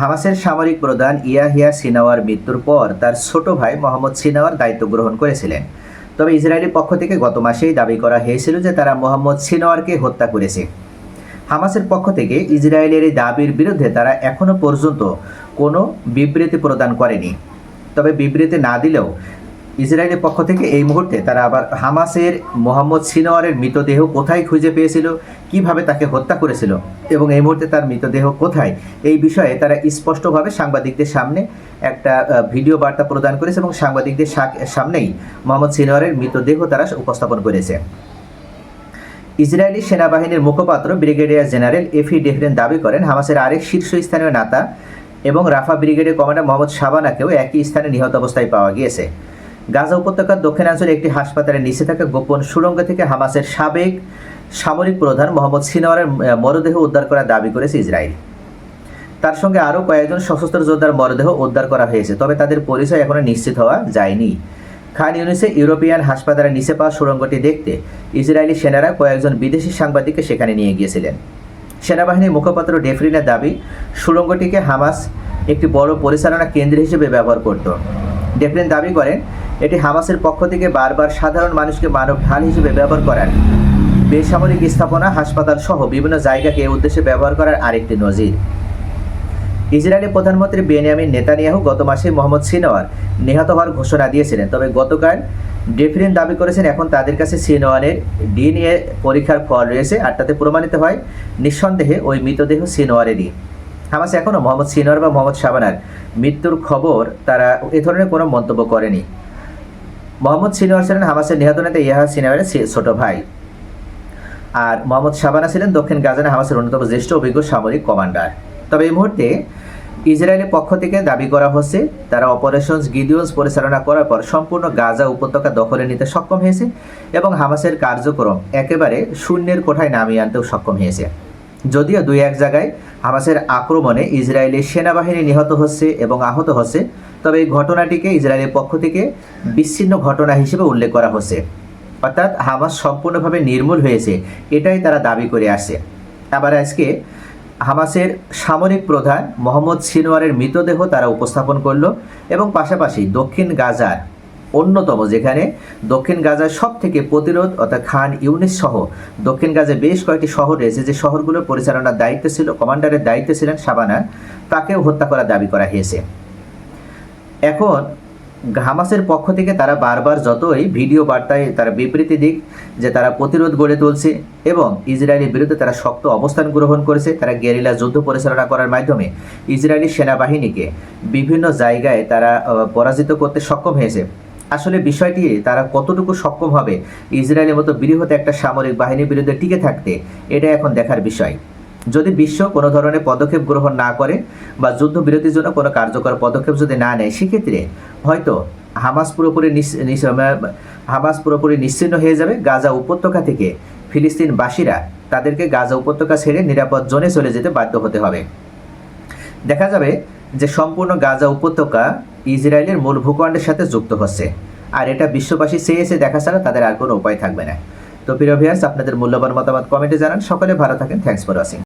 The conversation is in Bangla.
হামাসের সামরিক প্রধান ইয়াহিয়া সিনাওয়ার মৃত্যুর পর তার ছোট ভাই মোহাম্মদ সিনাওয়ার দায়িত্ব গ্রহণ করেছিলেন। তবে ইসরায়েলের পক্ষ থেকে গত মাসেই দাবি করা হয়েছিল যে তারা মোহাম্মদ সিনাওয়ারকে হত্যা করেছে। হামাসের পক্ষ থেকে ইসরায়েলের এই দাবির বিরুদ্ধে তারা এখনও পর্যন্ত কোনো বিবৃতি প্রদান করেনি। তবে বিবৃতি না দিলেও ইসরায়েলের পক্ষ থেকে এই মুহূর্তে তারা আবার হামাসের মোহাম্মদ সিনোয়ারের মৃতদেহ কোথায় খুঁজে পেয়েছিল, কীভাবে তাকে হত্যা করেছিল এবং এই মুহূর্তে তার মৃতদেহ কোথায়, এই বিষয়ে তারা স্পষ্টভাবে সাংবাদিকদের সামনে একটা ভিডিও বার্তা প্রদান করেছে এবং সাংবাদিকদের সামনেই মোহাম্মদ সিনোয়ারের মৃতদেহ তারা উপস্থাপন করেছে। ইসরায়েলি সেনাবাহিনীর মুখপাত্র ব্রিগেডিয়ার জেনারেল এফি ডেফরেন দাবি করেন, হামাসের আরেক শীর্ষস্থানীয় নেতা এবং রাফা ব্রিগেডের কমান্ডার মোহাম্মদ শাবানাকেও একই স্থানে নিহত অবস্থায় পাওয়া গিয়েছে। গাজা উপত্যকার দক্ষিণাঞ্চলে একটি হাসপাতালের নিচে থাকা গোপন সুড়ঙ্গ থেকে হামাসের সাবেক সামরিক প্রধান মোহাম্মদ সিনোয়ারের মরদেহ উদ্ধার করার দাবি করেছে ইসরায়েল। তার সঙ্গে আরও কয়েকজন সশস্ত্র যোদ্ধার মরদেহ উদ্ধার করা হয়েছে, তবে তাদের পরিচয় এখনও নিশ্চিত হওয়া যায়নি। খান ইউনিসে ইউরোপিয়ান হাসপাতালের নিচে পাওয়া সুড়ঙ্গটি দেখতে ইসরায়েলি সেনারা কয়েকজন বিদেশি সাংবাদিককে সেখানে নিয়ে গিয়েছিলেন। সেনাবাহিনীর মুখপাত্র ডেফরিনের দাবি, সুড়ঙ্গটিকে হামাস একটি বড় পরিচালনা কেন্দ্র হিসেবে ব্যবহার করত। ডেফরিন দাবি করেন, এটি হামাসের পক্ষ থেকে বারবার সাধারণ মানুষকে মানব ঢাল হিসেবে ব্যবহার করার বেসামরিক স্থাপনা, হাসপাতাল সহ বিভিন্ন জায়গাকে এ উদ্দেশ্যে ব্যবহার করার আরেকটি নজির। ইসরায়েলি প্রধানমন্ত্রী বেনিয়ামিন নেতানিয়াহু গত মাসে মোহাম্মদ সিনোয়ার নিহত হওয়ার ঘোষণা দিয়েছিলেন, তবে গতকাল ডেফরিন দাবি করেছেন, এখন তাদের কাছে সিনোয়ারের ডিএনএ পরীক্ষার ফল রয়েছে আর তাতে প্রমাণিত হয়, নিঃসন্দেহে ওই মৃতদেহ সিনোয়ারেরই হামাস এখনও মোহাম্মদ সিনোয়ার বা মোহাম্মদ শাবানার মৃত্যুর খবর তারা এ ধরনের কোনো মন্তব্য করেনি। মোহাম্মদ সিনোয়ার ছিলেন হামাসের নিহত নেতা ইয়াহা সিনোয়ারের ছোট ভাই। আর মোহাম্মদ শাবানা ছিলেন দক্ষিণ গাজানে হামাসের অন্যতম জ্যেষ্ঠ অভিজ্ঞ সামরিক কমান্ডার। তবে এই মুহূর্তে ইসরায়েলের পক্ষ থেকে দাবি করা হচ্ছে, তারা অপারেশনস গিডিওন্স পরিচালনা করার পর সম্পূর্ণ গাজা উপত্যকা দখলে নিতে সক্ষম হয়েছে এবং হামাসের কার্যক্রম একেবারে শূন্যের কোঠায় নামিয়ে আনতেও সক্ষম হয়েছে। যদিও দুই এক জায়গায় হামাসের আক্রমণে ইসরায়েলি সেনাবাহিনী নিহত হচ্ছে এবং আহত হচ্ছে, তবে এই ঘটনাটিকে ইসরায়েলের পক্ষ থেকে বিচ্ছিন্ন ঘটনা হিসেবে উল্লেখ করা হচ্ছে। অর্থাৎ হামাস সম্পূর্ণভাবে নির্মূল হয়েছে, এটাই তারা দাবি করে আসে আবার আজকে হামাসের সামরিক প্রধান মোহাম্মদ সিনোয়ারের মৃতদেহ তারা উপস্থাপন করল এবং পাশাপাশি দক্ষিণ গাজার অন্যতম, যেখানে দক্ষিণ গাজার সব থেকে প্রতিরোধ অর্থাৎ খান ইউনিস সহ দক্ষিণ গাজায় বেশ কয়েকটি শহর রয়েছে যে শহরগুলোর পরিচালনার দায়িত্ব ছিল, কমান্ডারের দায়িত্ব ছিলেন শাবানা তাকেও হত্যা করার দাবি করা হয়েছে। এখন হামাসের পক্ষ থেকে তারা বারবার যতই ভিডিও বার্তায় তারা বিবৃতি দিক যে তারা প্রতিরোধ গড়ে তুলছে এবং ইসরায়েলের বিরুদ্ধে তারা শক্ত অবস্থান গ্রহণ করেছে, তারা গেরিলা যুদ্ধ পরিচালনা করার মাধ্যমে ইসরায়েলি সেনাবাহিনীকে বিভিন্ন জায়গায় তারা পরাজিত করতে সক্ষম হয়েছে। আসলে বিষয়টি তারা কতটুকু সক্ষম হবে? ইসরায়েলের মতো বৃহৎ একটা সামরিক বাহিনীর বিরুদ্ধে টিকে থাকতে এটা এখন দেখার বিষয়। যদি বিশ্ব কোনো ধরনের পদক্ষেপ গ্রহণ না করে বা যুদ্ধবিরতির জন্য কোনো কার্যকর পদক্ষেপ যদি না নেয়, সেক্ষেত্রে হয়তো হামাস পুরোপুরি হামাস পুরোপুরি নিশ্চিন্ন হয়ে যাবে। গাজা উপত্যকা থেকে ফিলিস্তিনবাসীরা তাদেরকে গাজা উপত্যকা ছেড়ে নিরাপদ জোনে চলে যেতে বাধ্য হতে হবে। দেখা যাবে যে সম্পূর্ণ গাজা উপত্যকা ইসরায়েলের মূল ভূখণ্ডের সাথে যুক্ত হচ্ছে। আর এটা বিশ্ববাসী চেয়েছে, দেখা ছাড়া তাদের আর কোনো উপায় থাকবে না। তো প্রিয় ভিয়ার্স আপনাদের মূল্যবান মতামত কমেন্টে জানান। সকলে ভালো থাকেন। Thanks for watching